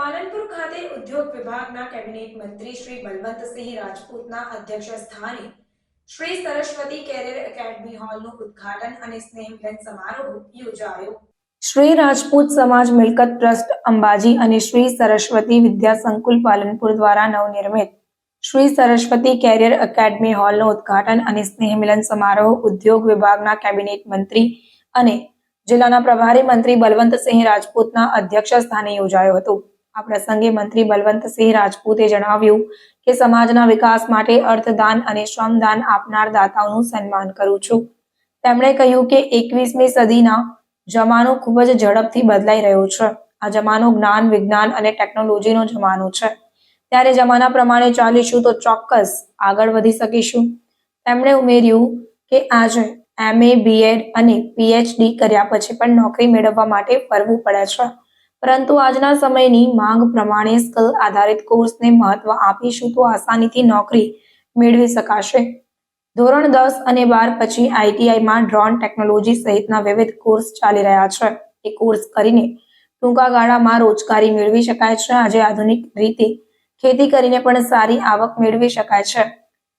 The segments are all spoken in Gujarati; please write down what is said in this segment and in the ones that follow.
પાલનપુર ખાતે ઉદ્યોગ વિભાગના કેબિનેટ મંત્રી શ્રી બલવંતસિંહ રાજપૂતના અધ્યક્ષ સ્થાને શ્રી સરસ્વતી કેરિયર એકેડમી હોલનું ઉદ્ઘાટન અને સ્નેહમિલન સમારોહ યોજાયો. શ્રી રાજપૂત સમાજ મિલકત ટ્રસ્ટ, અંબાજી અને શ્રી સરસ્વતી વિદ્યા સંકુલ પાલનપુર દ્વારા નવનિર્મિત શ્રી સરસ્વતી કેરિયર એકેડમી હોલનું ઉદ્ઘાટન અને સ્નેહમિલન સમારોહ ઉદ્યોગ વિભાગના કેબિનેટ મંત્રી અને જિલ્લાના પ્રભારી મંત્રી બલવંતસિંહ રાજપૂતના અધ્યક્ષ સ્થાને યોજાયો હતો. આ પ્રસંગે મંત્રી બલવંતસિંહ રાજપૂતે જણાવ્યું કે સમાજના વિકાસ માટે અર્થદાન અને શ્રમદાન આપનાર દાતાઓનું સન્માન કરું છું. તેમણે કહ્યું કે એકવીસમી સદીના જમાનો ખૂબ જ ઝડપથી બદલાઈ રહ્યો છે. આ જમાનો જ્ઞાન, વિજ્ઞાન અને ટેકનોલોજીનો જમાનો છે. ત્યારે જમાના પ્રમાણે ચાલીશું તો ચોક્કસ આગળ વધી શકીશું. તેમણે ઉમેર્યું કે આજે એમએ, બીએડ અને પીએચડી કર્યા પછી પણ નોકરી મેળવવા માટે ફરવું પડે છે. પરંતુ આજના સમયની માંગ પ્રમાણે સ્કલ આધારિત કોર્સને મહત્વ આપીશું તો આસાનીથી નોકરી મેળવી શકાશે. ધોરણ દસ અને બાર પછી આઈટીઆઈમાં ડ્રોન ટેકનોલોજી સહિતના વિવિધ કોર્સ ચાલી રહ્યા છે. એ કોર્સ કરીને ટૂંકા ગાળામાં રોજગારી મેળવી શકાય છે. આજે આધુનિક રીતે ખેતી કરીને પણ સારી આવક મેળવી શકાય છે.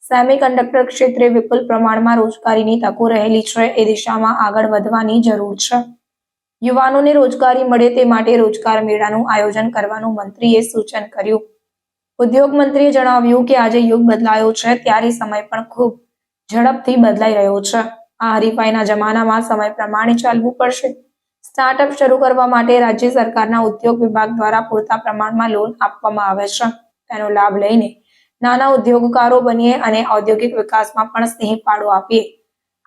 સેમિકન્ડક્ટર ક્ષેત્રે વિપુલ પ્રમાણમાં રોજગારીની તકો રહેલી છે. એ દિશામાં આગળ વધવાની જરૂર છે. યુવાનોને રોજગારી મળે તે માટે રોજગાર મેળાનું આયોજન કરવાનું મંત્રીએ સૂચન કર્યું. ઉદ્યોગ મંત્રીએ જણાવ્યું કે આજે યુગ બદલાયો છે, ત્યારે સમય પણ ખૂબ ઝડપથી બદલાઈ રહ્યો છે. આ હરીફાઈના જમાનામાં સમય પ્રમાણે ચાલવું પડશે. સ્ટાર્ટઅપ શરૂ કરવા માટે રાજ્ય સરકારના ઉદ્યોગ વિભાગ દ્વારા પૂરતા પ્રમાણમાં લોન આપવામાં આવે છે. તેનો લાભ લઈને નાના ઉદ્યોગકારો બનીએ અને ઔદ્યોગિક વિકાસમાં પણ સ્નેહ ફાળો આપીએ.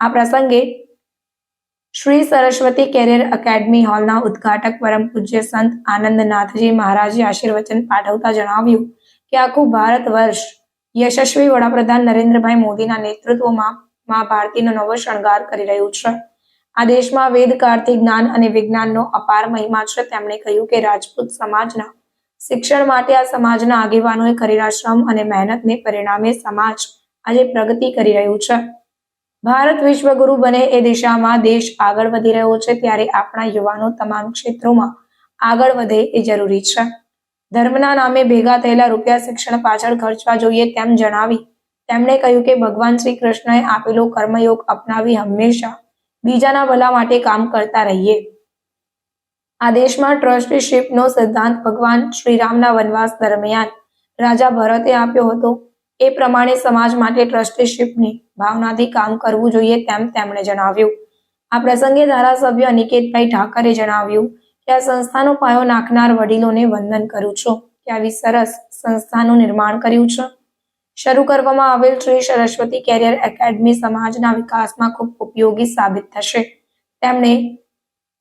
આ પ્રસંગે શ્રી સરસ્વતી કેરિયર એકેડમી હોલના ઉદ્ઘાટક પરમ પૂજ્ય સંત આનંદનાથજી મહારાજે આશીર્વચન પાઠવતા જણાવ્યું કે આખું ભારત વર્ષ યશસ્વી વડાપ્રધાન નરેન્દ્રભાઈ મોદીના નેતૃત્વમાં મા ભારતીનો નવો શણગાર કરી રહ્યું છે. આ દેશમાં વેદકાળથી જ્ઞાન અને વિજ્ઞાનનો અપાર મહિમા છે. તેમણે કહ્યું કે રાજપૂત સમાજના શિક્ષણ માટે આ સમાજના આગેવાનોએ કરેલા શ્રમ અને મહેનતને પરિણામે સમાજ આજે પ્રગતિ કરી રહ્યું છે. ભારત વિશ્વગુરુ બને એ દિશામાં દેશ આગળ વધી રહ્યો છે ત્યારે આપણા યુવાનો તમામ ક્ષેત્રોમાં આગળ વધે એ જરૂરી છે. ધર્મના નામે ભેગા થયેલા રૂપિયા શિક્ષણ પાછળ ખર્ચવા જોઈએ તેમ જણાવી તેમણે કહ્યું કે ભગવાન શ્રી કૃષ્ણએ આપેલો કર્મયોગ અપનાવી હંમેશા બીજાના ભલા માટે કામ કરતા રહીએ. આ દેશમાં ટ્રસ્ટીશીપનો સિદ્ધાંત ભગવાન શ્રીરામના વનવાસ દરમિયાન રાજા ભરતે આપ્યો હતો. એ પ્રમાણે સમાજ માટે ટ્રસ્ટીશીપની ભાવનાથી કામ કરવું જોઈએ તેમ તેમણે જણાવ્યું. આ પ્રસંગે ધારાસભ્ય અનિકેતભાઈ ઠાકરે જણાવ્યું કે આ સંસ્થાનો પાયો નાખનાર વડીલોને વંદન કરું છું. કે આવી સરસ સંસ્થાનું નિર્માણ કર્યું છે. શરૂ કરવામાં આવેલ શ્રી સરસ્વતી કેરિયર એકેડમી સમાજના વિકાસમાં ખૂબ ઉપયોગી સાબિત થશે. તેમણે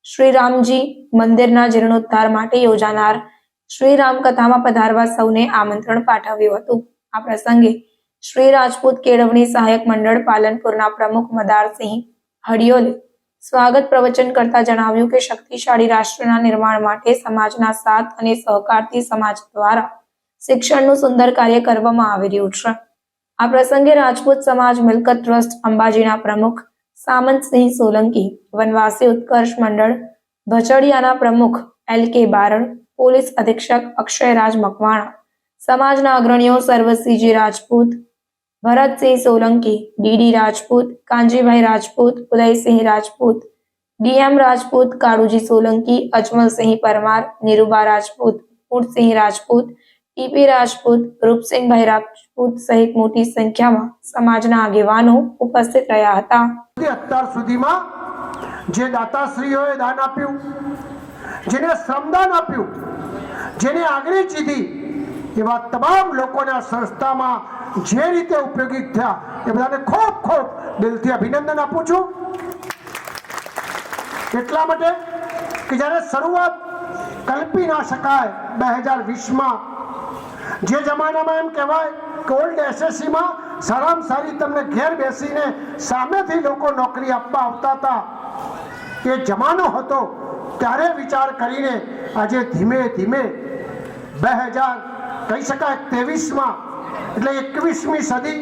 શ્રીરામજી મંદિરના જીર્ણોદ્ધાર માટે યોજાનાર શ્રી રામકથામાં પધારવા સૌને આમંત્રણ પાઠવ્યું હતું. આ પ્રસંગે શ્રી રાજપૂત કેળવણી સહાયક મંડળ પાલનપુરના પ્રમુખ મદારસિંહ હડિયોલે સ્વાગત પ્રવચન કરતા જણાવ્યું કે શક્તિશાળી રાષ્ટ્રના નિર્માણ માટે સમાજના સાથ અને સહકારથી સમાજ દ્વારા શિક્ષણનું સુંદર કાર્ય કરવામાં આવી રહ્યું છે. આ પ્રસંગે રાજપૂત સમાજ મિલકત ટ્રસ્ટ અંબાજીના પ્રમુખ સામંતસિંહ સોલંકી, વનવાસી ઉત્કર્ષ મંડળ ભચડિયાના પ્રમુખ એલ કે બારણ, પોલીસ અધિક્ષક અક્ષયરાજ મકવાણા સમાજના અગ્રણીઓ Sarvsinhji Rajput, Bharatsinh Solanki, DD Rajput Kanjibhai Rajput, Udaysinh Rajput, DM Rajput, Kaluji Solanki, Ajmalsinh Parmar, Niruba Rajput Purnasinh Rajput, TP Rajput, Rupsinhbhai Rajput સહિત મોટી સંખ્યામાં સમાજના આગેવાનો ઉપસ્થિત રહ્યા હતા. અત્યાર સુધીમાં જે દાતાશ્રીઓએ દાન આપ્યું, જેને શ્રમદાન આપ્યું, જેને આગળ ચીધી એવા તમામ લોકોના સંસ્થામાં જે રીતે ઉપયોગી થયા, એ બધાને ખૂબ ખૂબ દિલથી અભિનંદન આપું છું. એટલા માટે કે જ્યારે શરૂઆત કલ્પી ના શકાય બે હજાર વીસમાં, જે જમાનામાં એમ કહેવાય કે ઓલ્ડ એસએસસીમાં સારામાં સારી તમને ઘેર બેસીને સામેથી લોકો નોકરી આપવા આવતા હતા, એ જમાનો હતો, ત્યારે વિચાર કરીને આજે ધીમે ધીમે બે હજાર કહી શકાય ત્રેવીસમાં એટલે એકવીસમી સદી